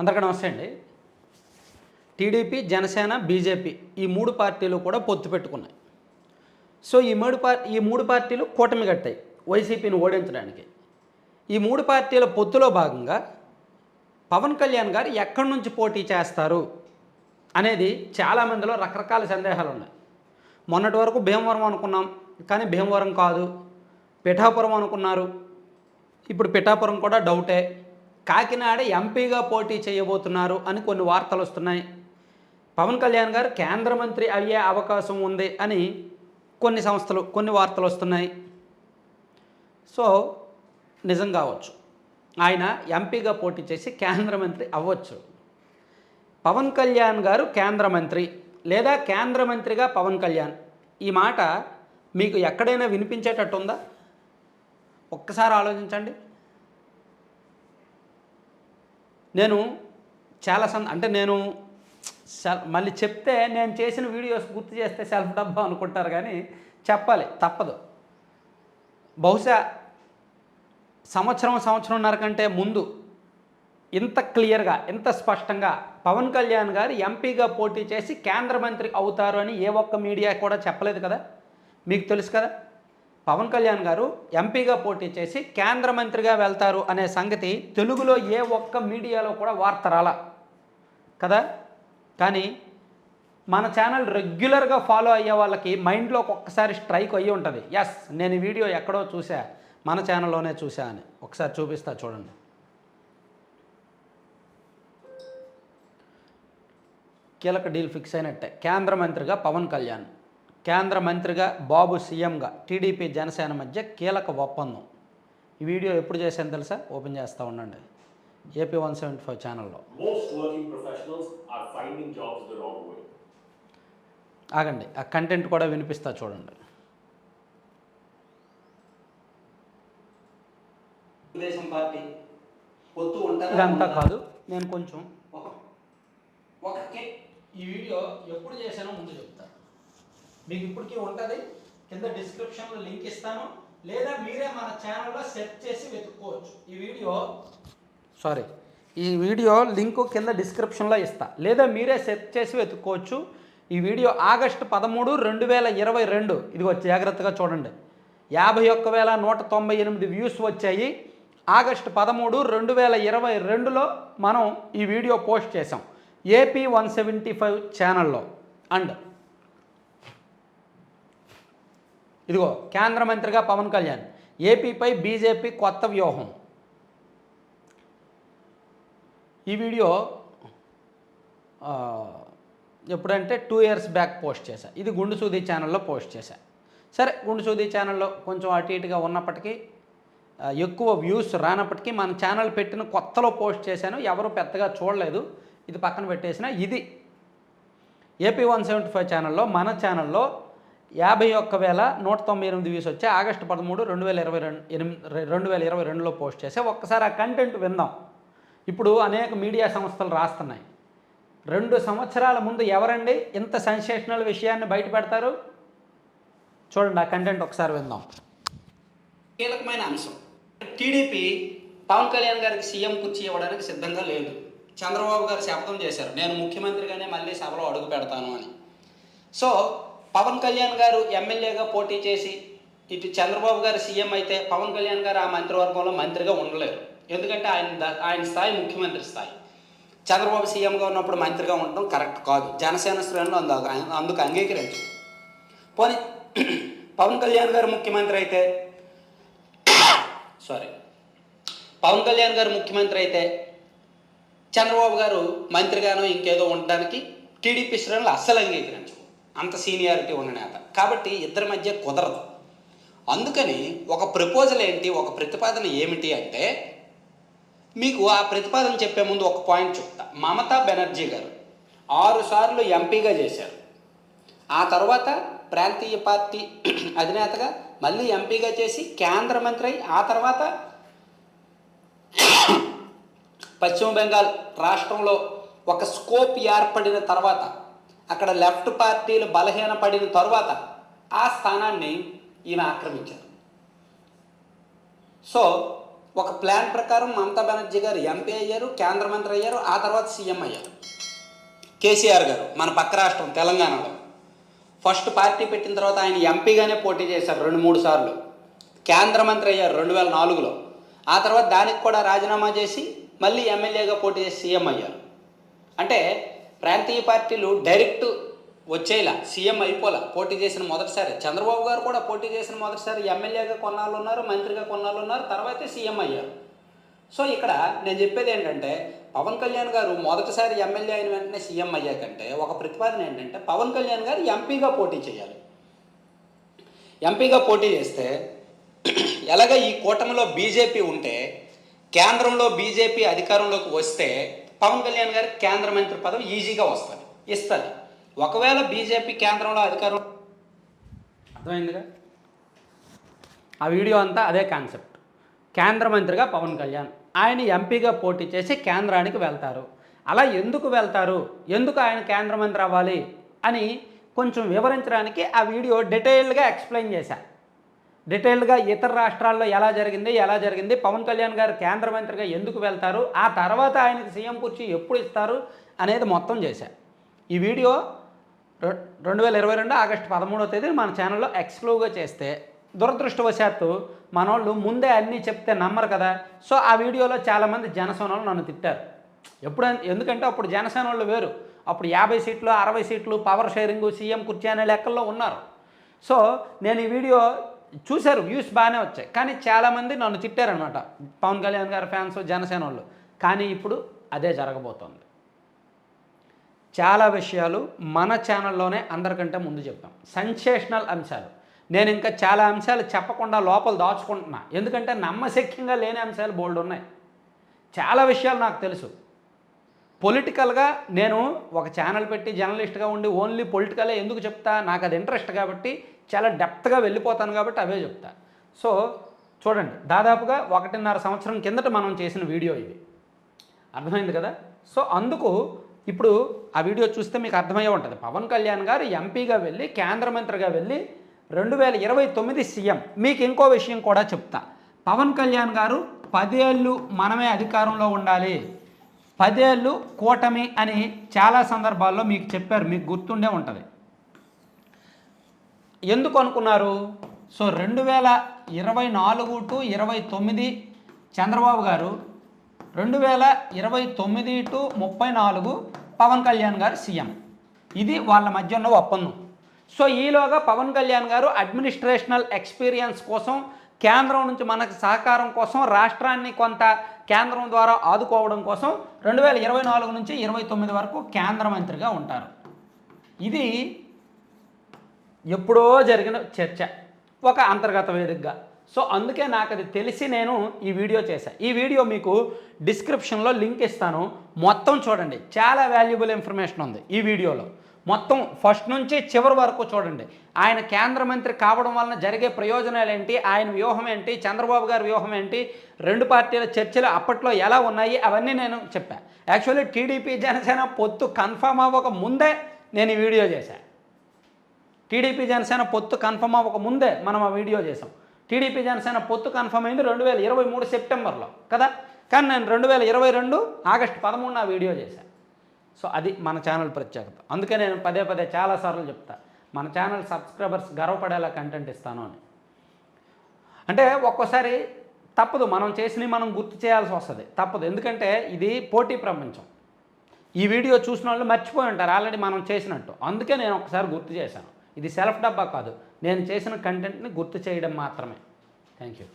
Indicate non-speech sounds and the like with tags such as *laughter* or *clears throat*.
అందరికీ నమస్తే అండి. టీడీపీ జనసేన బీజేపీ ఈ మూడు పార్టీలు కూడా పొత్తు పెట్టుకున్నాయి. సో ఈ మూడు పార్ ఈ మూడు పార్టీలు కూటమి కట్టాయి వైసీపీని ఓడించడానికి. ఈ మూడు పార్టీల పొత్తులో భాగంగా పవన్ కళ్యాణ్ గారు ఎక్కడి నుంచి పోటీ చేస్తారు అనేది చాలామందిలో రకరకాల సందేహాలు ఉన్నాయి. మొన్నటి వరకు భీమవరం అనుకున్నాం కానీ భీమవరం కాదు పిఠాపురం అనుకున్నారు. ఇప్పుడు పిఠాపురం కూడా డౌటే కాకినాడ ఎంపీగా పోటీ చేయబోతున్నారు అని కొన్ని వార్తలు వస్తున్నాయి. పవన్ కళ్యాణ్ గారు కేంద్ర మంత్రి అయ్యే అవకాశం ఉంది అని కొన్ని సంస్థలు కొన్ని వార్తలు వస్తున్నాయి. సో నిజం కావచ్చు. ఆయన ఎంపీగా పోటీ చేసి కేంద్ర మంత్రి అవ్వచ్చు. పవన్ కళ్యాణ్ గారు కేంద్ర మంత్రి లేదా కేంద్ర మంత్రిగా పవన్ కళ్యాణ్. ఈ మాట మీకు ఎక్కడైనా వినిపించేటట్టుందా? ఒక్కసారి ఆలోచించండి. నేను చాలా సం అంటే నేను సెల్ మళ్ళీ చెప్తే నేను చేసిన వీడియోస్ గుర్తు చేస్తే సెల్ఫ్ డబ్బా అనుకుంటారు కానీ చెప్పాలి తప్పదు. బహుశా సంవత్సరం సంవత్సరంన్నర కంటే ముందు ఇంత క్లియర్గా ఇంత స్పష్టంగా పవన్ కళ్యాణ్ గారు ఎంపీగా పోటీ చేసి కేంద్ర మంత్రి అవుతారు అని ఏ ఒక్క మీడియా కూడా చెప్పలేదు కదా? మీకు తెలుసు కదా? పవన్ కళ్యాణ్ గారు ఎంపీగా పోటీ చేసి కేంద్ర మంత్రిగా వెళ్తారు అనే సంగతి తెలుగులో ఏ ఒక్క మీడియాలో కూడా వార్త రాల. కదా? కానీ మన ఛానల్ రెగ్యులర్గా ఫాలో అయ్యే వాళ్ళకి మైండ్లో ఒక్కసారి స్ట్రైక్ అయ్యి ఉంటుంది. ఎస్ నేను వీడియో ఎక్కడో చూసా మన ఛానల్లోనే చూసా అని. ఒకసారి చూపిస్తా చూడండి. కీలక డీల్ ఫిక్స్ అయినట్టే. కేంద్ర మంత్రిగా పవన్ కళ్యాణ్. కేంద్ర మంత్రిగా బాబు సీఎంగా టీడీపీ జనసేన మధ్య కీలక ఒప్పందం. ఈ వీడియో ఎప్పుడు చేశాను తెలుసా? ఓపెన్ చేస్తూ ఉండండి. ఏపీ వన్ సెవెంటీ ఫైవ్ ఛానల్లో. ఆగండి ఆ కంటెంట్ కూడా వినిపిస్తా చూడండి. తెలుగుదేశం పార్టీ పొత్తు ఇదంతా కాదు నేను కొంచెం ఒక ఈ వీడియో ఎప్పుడు చేశానో ముందు చెప్తా. మీకు ఇప్పటికీ ఉంటుంది. కింద డిస్క్రిప్షన్లో లింక్ ఇస్తాను. లేదా మీరే మన ఛానల్లో సెర్చ్ చేసి వెతుక్కోవచ్చు. ఈ వీడియో సారీ ఈ వీడియో లింకు కింద డిస్క్రిప్షన్లో ఇస్తా. లేదా మీరే సెర్చ్ చేసి వెతుక్కోవచ్చు. ఈ వీడియో ఆగస్టు పదమూడు రెండు వేల ఇరవై రెండు. ఇదిగో జాగ్రత్తగా చూడండి. యాభై ఒక్క వేల నూట తొంభై ఎనిమిది వ్యూస్ వచ్చాయి. ఆగస్టు పదమూడు రెండు వేల ఇరవై రెండులో మనం ఈ వీడియో పోస్ట్ చేసాం ఏపీ వన్ సెవెంటీ ఫైవ్ ఛానల్లో అండ్ ఇదిగో కేంద్ర మంత్రిగా పవన్ కళ్యాణ్ ఏపీపై బీజేపీ కొత్త వ్యూహం. ఈ వీడియో ఎప్పుడంటే టూ ఇయర్స్ బ్యాక్ పోస్ట్ చేశా. ఇది గుండు సూది ఛానల్లో పోస్ట్ చేశా. సరే గుండు సూది ఛానల్లో కొంచెం అటు ఇటుగా ఉన్నప్పటికీ ఎక్కువ వ్యూస్ రానప్పటికీ మన ఛానల్ పెట్టిన కొత్తలో పోస్ట్ చేశాను. ఎవరు పెద్దగా చూడలేదు. ఇది పక్కన పెట్టేసిన ఇది. ఏపీ వన్ సెవెంటీ ఫైవ్ ఛానల్లో మన ఛానల్లో యాభై ఒక్క వేల నూట తొంభై ఎనిమిది వ్యూస్ వచ్చాయి. ఆగస్టు పదమూడు రెండు వేల ఇరవై రెండు ఎనిమిది రెండు వేల ఇరవై రెండులో పోస్ట్ చేసే ఒక్కసారి ఆ కంటెంట్ విందాం. ఇప్పుడు అనేక మీడియా సంస్థలు రాస్తున్నాయి. రెండు సంవత్సరాల ముందు ఎవరండి ఇంత సెన్సేషనల్ విషయాన్ని బయట పెడతారు? చూడండి ఆ కంటెంట్ ఒకసారి విందాం. కీలకమైన అంశం. టీడీపీ పవన్ కళ్యాణ్ గారికి సీఎం కుర్చీ ఇవ్వడానికి సిద్ధంగా లేదు. చంద్రబాబు గారు శపథం చేశారు. నేను ముఖ్యమంత్రిగానే మళ్ళీ సభలో అడుగు పెడతాను అని. సో పవన్ కళ్యాణ్ గారు ఎమ్మెల్యేగా పోటీ చేసి ఇటు చంద్రబాబు గారు సీఎం అయితే పవన్ కళ్యాణ్ గారు ఆ మంత్రివర్గంలో మంత్రిగా ఉండలేరు. ఎందుకంటే ఆయన ఆయన స్థాయి ముఖ్యమంత్రి స్థాయి. చంద్రబాబు సీఎంగా ఉన్నప్పుడు మంత్రిగా ఉండడం కరెక్ట్ కాదు. జనసేన శ్రేణులు అందు అందుకు అంగీకరించు పోనీ *clears throat* పవన్ కళ్యాణ్ గారు ముఖ్యమంత్రి అయితే *coughs* సారీ. పవన్ కళ్యాణ్ గారు ముఖ్యమంత్రి అయితే చంద్రబాబు గారు మంత్రిగానో ఇంకేదో ఉండడానికి టీడీపీ శ్రేణులు అస్సలు అంగీకరించు అంత సీనియారిటీ ఉన్న నేత. కాబట్టి ఇద్దరి మధ్య కుదరదు. అందుకని ఒక ప్రపోజల్ ఏంటి ఒక ప్రతిపాదన ఏమిటి అంటే మీకు ఆ ప్రతిపాదన చెప్పే ముందు ఒక పాయింట్ చెప్తా. మమతా బెనర్జీ గారు ఆరుసార్లు ఎంపీగా చేశారు. ఆ తర్వాత ప్రాంతీయ పార్టీ *clears throat* అధినేతగా మళ్ళీ ఎంపీగా చేసి కేంద్ర మంత్రి అయి ఆ తర్వాత *clears throat* పశ్చిమ బెంగాల్ రాష్ట్రంలో ఒక స్కోప్ ఏర్పడిన తర్వాత అక్కడ లెఫ్ట్ పార్టీలు బలహీనపడిన తర్వాత ఆ స్థానాన్ని ఈమె ఆక్రమించారు. సో ఒక ప్లాన్ ప్రకారం మమతా బెనర్జీ గారు ఎంపీ అయ్యారు కేంద్ర మంత్రి అయ్యారు ఆ తర్వాత సీఎం అయ్యారు. కేసీఆర్ గారు మన పక్క రాష్ట్రం తెలంగాణలో. ఫస్ట్ పార్టీ పెట్టిన తర్వాత ఆయన ఎంపీగానే పోటీ చేశారు రెండు మూడు సార్లు. కేంద్ర మంత్రి అయ్యారు రెండు వేల నాలుగులో. ఆ తర్వాత దానికి కూడా రాజీనామా చేసి మళ్ళీ ఎమ్మెల్యేగా పోటీ చేసి సీఎం అయ్యారు. అంటే ప్రాంతీయ పార్టీలు డైరెక్ట్ వచ్చేలా సీఎం అయిపోలా పోటీ చేసిన మొదటిసారి. చంద్రబాబు గారు కూడా పోటీ చేసిన మొదటిసారి ఎమ్మెల్యేగా కొన్నాళ్ళు ఉన్నారు మంత్రిగా కొన్నాళ్ళు ఉన్నారు తర్వాతే సీఎం అయ్యారు. సో ఇక్కడ నేను చెప్పేది ఏంటంటే పవన్ కళ్యాణ్ గారు మొదటిసారి ఎమ్మెల్యే అయిన వెంటనే సీఎం అయ్యాకంటే ఒక ప్రతిపాదన ఏంటంటే పవన్ కళ్యాణ్ గారు ఎంపీగా పోటీ చేయాలి. ఎంపీగా పోటీ చేస్తే ఎలాగ ఈ కూటమిలో బీజేపీ ఉంటే కేంద్రంలో బీజేపీ అధికారంలోకి వస్తే పవన్ కళ్యాణ్ గారికి కేంద్ర మంత్రి పదవి ఈజీగా వస్తుంది ఇస్తుంది. ఒకవేళ బీజేపీ కేంద్రంలో అధికారం అర్థమైందిగా? ఆ వీడియో అంతా అదే కాన్సెప్ట్. కేంద్ర మంత్రిగా పవన్ కళ్యాణ్ ఆయన ఎంపీగా పోటీ చేసి కేంద్రానికి వెళ్తారు. అలా ఎందుకు వెళ్తారు? ఎందుకు ఆయన కేంద్ర మంత్రి అవ్వాలి? అని కొంచెం వివరించడానికి ఆ వీడియో డీటెయిల్డ్గా ఎక్స్ప్లెయిన్ చేశాను డీటెయిల్డ్గా ఇతర రాష్ట్రాల్లో ఎలా జరిగింది ఎలా జరిగింది పవన్ కళ్యాణ్ గారు కేంద్ర మంత్రిగా ఎందుకు వెళ్తారు ఆ తర్వాత ఆయనకి సీఎం కుర్చీ ఎప్పుడు ఇస్తారు అనేది మొత్తం చేశా. ఈ వీడియో రెండు వేల ఇరవై రెండు ఆగస్టు పదమూడవ తేదీ మన ఛానల్లో ఎక్స్క్లూవ్గా చేస్తే దురదృష్టవశాత్తు మనోళ్ళు ముందే అన్నీ చెప్తే నమ్మరు కదా. సో ఆ వీడియోలో చాలామంది జనసేన వాళ్ళు నన్ను తిట్టారు. ఎప్పుడు ఎందుకంటే అప్పుడు జనసేన వాళ్ళు వేరు. అప్పుడు యాభై సీట్లు అరవై సీట్లు పవర్ షేరింగ్ సీఎం కుర్చీ అనే లెక్కల్లో ఉన్నారు. సో నేను ఈ వీడియో చూశారు వ్యూస్ బాగానే వచ్చాయి. కానీ చాలామంది నన్ను తిట్టారనమాట పవన్ కళ్యాణ్ గారి ఫ్యాన్స్ జనసేన వాళ్ళు. కానీ ఇప్పుడు అదే జరగబోతోంది. చాలా విషయాలు మన ఛానల్లోనే అందరికంటే ముందు చెప్పాం సెన్సేషనల్ అంశాలు. నేను ఇంకా చాలా అంశాలు చెప్పకుండా లోపల దాచుకుంటున్నా. ఎందుకంటే నమ్మశక్యంగా లేని అంశాలు బోల్డ్ ఉన్నాయి. చాలా విషయాలు నాకు తెలుసు. పొలిటికల్గా నేను ఒక ఛానల్ పెట్టి జర్నలిస్ట్గా ఉండి ఓన్లీ పొలిటికలే ఎందుకు చెప్తా? నాకు అది ఇంట్రెస్ట్ కాబట్టి చాలా డెప్త్గా వెళ్ళిపోతాను కాబట్టి అవే చెప్తా. సో చూడండి దాదాపుగా ఒకటిన్నర సంవత్సరం కిందట మనం చేసిన వీడియో ఇది. అర్థమైంది కదా? సో అందుకు ఇప్పుడు ఆ వీడియో చూస్తే మీకు అర్థమయ్యే ఉంటుంది. పవన్ కళ్యాణ్ గారు ఎంపీగా వెళ్ళి కేంద్ర మంత్రిగా వెళ్ళి రెండు వేల ఇరవై తొమ్మిది సీఎం. మీకు ఇంకో విషయం కూడా చెప్తా. పవన్ కళ్యాణ్ గారు పదేళ్ళు మనమే అధికారంలో ఉండాలి. పదేళ్ళు కూటమి అని చాలా సందర్భాల్లో మీకు చెప్పారు మీకు గుర్తుండే ఉంటుంది. ఎందుకు అనుకున్నారు? సో రెండు వేల ఇరవై నాలుగు టు ఇరవై తొమ్మిది చంద్రబాబు గారు రెండు వేల ఇరవై తొమ్మిది టు ముప్పై నాలుగు పవన్ కళ్యాణ్ గారు సీఎం. ఇది వాళ్ళ మధ్య ఉన్న ఒప్పందం. సో ఈలోగా పవన్ కళ్యాణ్ గారు అడ్మినిస్ట్రేషనల్ ఎక్స్పీరియన్స్ కోసం కేంద్రం నుంచి మనకు సహకారం కోసం రాష్ట్రాన్ని కొంత కేంద్రం ద్వారా ఆదుకోవడం కోసం రెండు వేల ఇరవై నాలుగు నుంచి ఇరవై తొమ్మిది వరకు కేంద్ర మంత్రిగా ఉంటారు. ఇది ఎప్పుడో జరిగిన చర్చ ఒక అంతర్గత వేదికగా. సో అందుకే నాకు అది తెలిసి నేను ఈ వీడియో చేశాను ఈ వీడియో మీకు డిస్క్రిప్షన్లో లింక్ ఇస్తాను. మొత్తం చూడండి. చాలా వాల్యుబుల్ ఇన్ఫర్మేషన్ ఉంది ఈ వీడియోలో. మొత్తం ఫస్ట్ నుంచి చివరి వరకు చూడండి. ఆయన కేంద్ర మంత్రి కావడం వలన జరిగే ప్రయోజనాలు ఏంటి? ఆయన వ్యూహం ఏంటి? చంద్రబాబు గారి వ్యూహం ఏంటి? రెండు పార్టీల చర్చలు అప్పట్లో ఎలా ఉన్నాయి? అవన్నీ నేను చెప్పాను యాక్చువల్లీ టీడీపీ జనసేన పొత్తు కన్ఫర్మ్ అవ్వక ముందే నేను ఈ వీడియో చేశాను టీడీపీ జనసేన పొత్తు కన్ఫర్మ్ అవ్వక ముందే మనం ఆ వీడియో చేసాం టీడీపీ జనసేన పొత్తు కన్ఫర్మ్ అయింది రెండు వేల ఇరవై మూడు సెప్టెంబర్లో కదా? కానీ నేను రెండు వేల ఇరవై రెండు ఆగస్టు పదమూడున వీడియో చేశాను సో అది మన ఛానల్ ప్రత్యేకత. అందుకే నేను పదే పదే చాలాసార్లు చెప్తా మన ఛానల్ సబ్స్క్రైబర్స్ గర్వపడేలా కంటెంట్ ఇస్తాను అని. అంటే ఒక్కోసారి తప్పదు మనం చేసినవి మనం గుర్తు చేయాల్సి వస్తుంది. తప్పదు ఎందుకంటే ఇది పోటీ ప్రపంచం. ఈ వీడియో చూసిన వాళ్ళు మర్చిపోయి ఉంటారు ఆల్రెడీ మనం చేసినట్టు. అందుకే నేను ఒకసారి గుర్తు చేశాను. ఇది సెల్ఫ్ డబ్బా కాదు నేను చేసిన కంటెంట్ని గుర్తు చేయడం మాత్రమే. Thank you